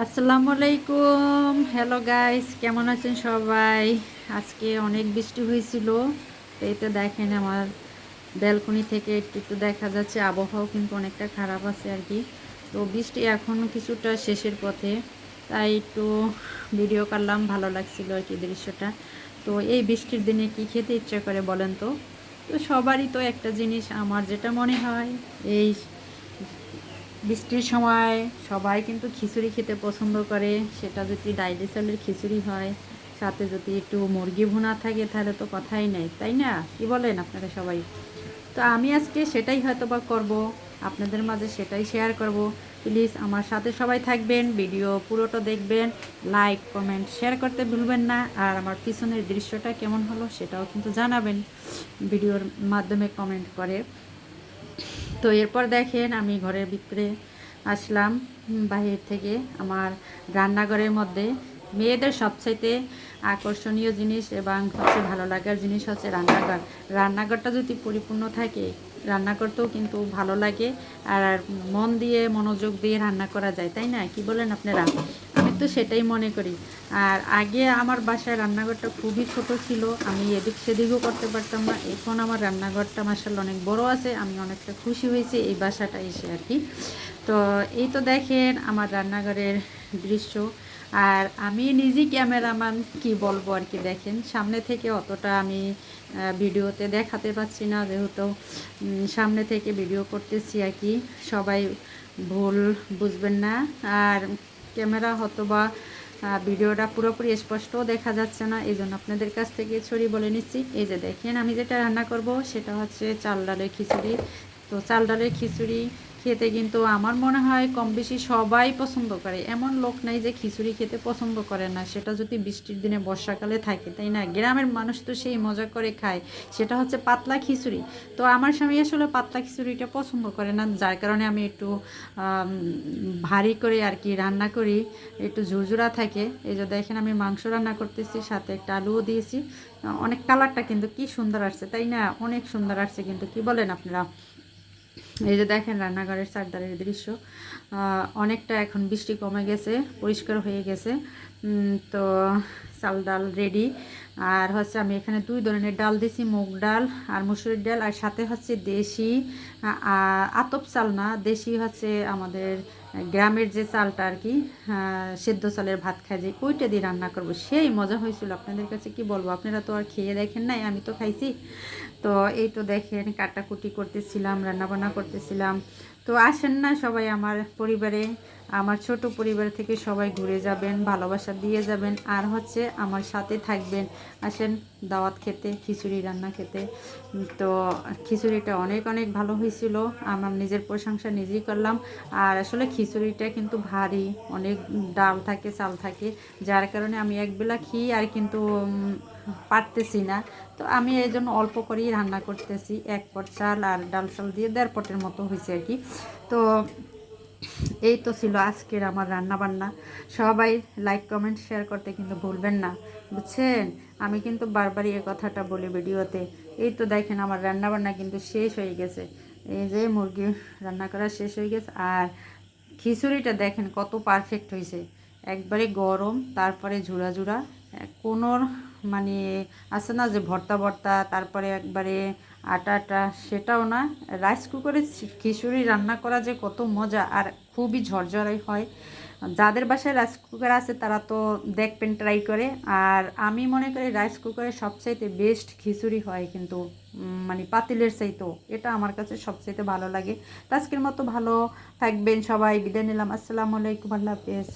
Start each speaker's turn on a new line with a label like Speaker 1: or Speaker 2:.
Speaker 1: আসসালামু আলাইকুম। Hello guys কেমন আছেন সবাই? আজকে অনেক বৃষ্টি হয়েছিল, তো এই তো দেখেন আমার ব্যালকনি থেকে একটু একটু দেখা যাচ্ছে, আবহাওয়াও কিন্তু অনেকটা খারাপ আছে আর কি। তো বৃষ্টি এখন কিছুটা শেষের পথে, তাই একটু ভিডিও করলাম, ভালো লাগছিল আর কি দৃশ্যটা। তো এই বৃষ্টির দিনে কি খেতে ইচ্ছা করে বলেন তো? তো সবারই তো একটা জিনিস, আমার যেটা মনে হয়, এই বৃষ্টির সময় সবাই কিন্তু খিচুড়ি খেতে পছন্দ করে। সেটা যদি ডাইলি চালের খিচুড়ি হয়, সাথে যদি একটু মুরগি ভুনা থাকে, তাহলে তো কথাই নেই, তাই না? কি বলেন আপনারা সবাই? তো আমি আজকে সেটাই হয়তো বা করব, আপনাদের মাঝে সেটাই শেয়ার করব। প্লিজ আমার সাথে সবাই থাকবেন ভিডিও পুরোটা দেখবেন লাইক কমেন্ট শেয়ার করতে ভুলবেন না, আর আমার পিছনের দৃশ্যটা কেমন হলো সেটাও কিন্তু জানাবেন। ভিডিওর মাধ্যমে কমেন্ট করে। তো এরপর দেখেন আমি ঘরের ভিতরে আসলাম বাহির থেকে আমার রান্নাঘরের মধ্যে। মেয়েদের সবচাইতে আকর্ষণীয় জিনিস এবং হচ্ছে ভালো লাগার জিনিস হচ্ছে রান্নাঘর। রান্নাঘরটা যদি পরিপূর্ণ থাকে রান্না করতেও কিন্তু ভালো লাগে আর মন দিয়ে, মনোযোগ দিয়ে রান্না করা যায়, তাই না? কি বলেন আপনারা? তো সেটাই মনে করি। আর আগে আমার বাসায় রান্নাঘরটা খুবই ছোট ছিল, আমি এদিক সেদিকও করতে পারতাম না। এখন আমার রান্নাঘরটা মাসাল অনেক বড় আছে, আমি অনেকটা খুশি হয়েছি এই বাসাটা এসে আর কি। তো এই তো দেখেন আমার রান্নাঘরের দৃশ্য। আর আমি নিজেই ক্যামেরাম্যান, কি বলব আর কি দেখেন। সামনে থেকে অতটা আমি ভিডিওতে দেখাতে পাচ্ছি না, যেহেতু সামনে থেকে ভিডিও করতেছি আর কি। সবাই ভুল বুঝবেন না। আর ক্যামেরা হতো বা ভিডিওটা পুরোপুরি স্পষ্ট দেখা যাচ্ছে না এই জন্য আপনাদের কাছ থেকে ছড়ি বলে নিচ্ছি। এই যে দেখেন, আমি যেটা রান্না করব সেটা হচ্ছে চাল ডালের খিচুড়ি। তো চাল ডালের খিচুড়ি খেতে কিন্তু আমার মনে হয় কম বেশি সবাই পছন্দ করে। এমন লোক নাই যে খিচুড়ি খেতে পছন্দ করে না। সেটা যদি বৃষ্টির দিনে বর্ষাকালে থাকে, তাই না? গ্রামের মানুষ তো সেই মজা করে খায়। সেটা হচ্ছে পাতলা খিচুড়ি। তো আমার স্বামী আসলে পাতলা খিচুড়িটা পছন্দ করে না। যার কারণে আমি একটু ভারী করে আর কি রান্না করি। একটু ঝুরঝুরা থাকে। এই যে দেখেন আমি মাংস রান্না করতেছি, সাথে একটা আলুও দিয়েছি। অনেক কালারটা কিন্তু কি সুন্দর আসছে, তাই না? অনেক সুন্দর আসছে কিন্তু। কি বলেন আপনারা? এই যে দেখেন রান্নাঘরের চারদারের দৃশ্য অনেকটা এখন বৃষ্টি কমে গেছে, পরিষ্কার হয়ে গেছে। তো চাল ডাল রেডি আর হচ্ছে আমি এখানে দুই ধরনের ডাল দিছি, মুগ ডাল আর মুসুরির ডাল। আর সাথে হচ্ছে দেশি আতপ চাল না, দেশি হচ্ছে আমাদের গ্রামের যে চালটা আর কি সেদ্ধ চালের ভাত খাই যে ওইটা দিয়ে রান্না করব? সেই মজা হয়েছিল। আপনাদের কাছে কি বলব? আপনারা তো আর খেয়ে দেখেন নাই, আমি তো খাইছি। তো এই তো দেখেন, কাটাকুটি করতেছিলাম, রান্নাবান্না করতেছিলাম। তো আসেন না সবাই আমার পরিবারে। আমার ছোট পরিবার থেকে সবাই ঘুরে যাবেন, ভালোবাসা দিয়ে যাবেন, আর হচ্ছে আমার সাথে থাকবেন। আসেন, দাওয়াত খেতে, খিচুড়ি রান্না খেতে। তো খিচুড়িটা অনেক অনেক ভালো হয়েছিল। আমার নিজের প্রশংসা নিজেই করলাম। আর আসলে খিচুড়িটা কিন্তু ভারী, অনেক ডাল থাকে, চাল থাকে। যার কারণে আমি একবেলা খেয়ে আর কিন্তু পারতেছি না। তো আমি এই জন্য অল্প করেই রান্না করতেছি। এক পট চাল আর ডাল চাল দিয়ে দেড় পটের মতো হয়েছে আর কি। তো এই তো ছিল আজকের আমার রান্না বান্না সবাই লাইক কমেন্ট শেয়ার করতে কিন্তু ভুলবেন না, বুঝছেন? আমি কিন্তু বারবারই এই কথাটা বলি ভিডিওতে। এই তো দেখেন আমার রান্না বান্না কিন্তু শেষ হয়ে গেছে। এই যে মুরগি রান্না করা শেষ হয়ে গেছে, আর খিচুড়িটা দেখেন কত পারফেক্ট হয়েছে। একবারে গরম, তারপরে ঝুড়া ঝুড়া কোনো মানে আছে না যে ভর্তা ভর্তা, তারপরে একবারে আটা আটা, সেটাও না। রাইস কুকারে খিচুড়ি রান্না করা যে কত মজা, আর খুবই ঝরঝরাই হয়। যাদের বাসায় রাইস কুকার আছে, তারা তো দেখবেন ট্রাই করে। আর আমি মনে করি রাইস কুকারে সবচাইতে বেস্ট খিচুড়ি হয় কিন্তু মানে পাতিলের চাইতো এটা আমার কাছে সবচাইতে ভালো লাগে। তো আজকের মতো ভালো থাকবেন সবাই। বিদায় নিলাম। আসসালামু আলাইকুম। আল্লাহ হাফেজ।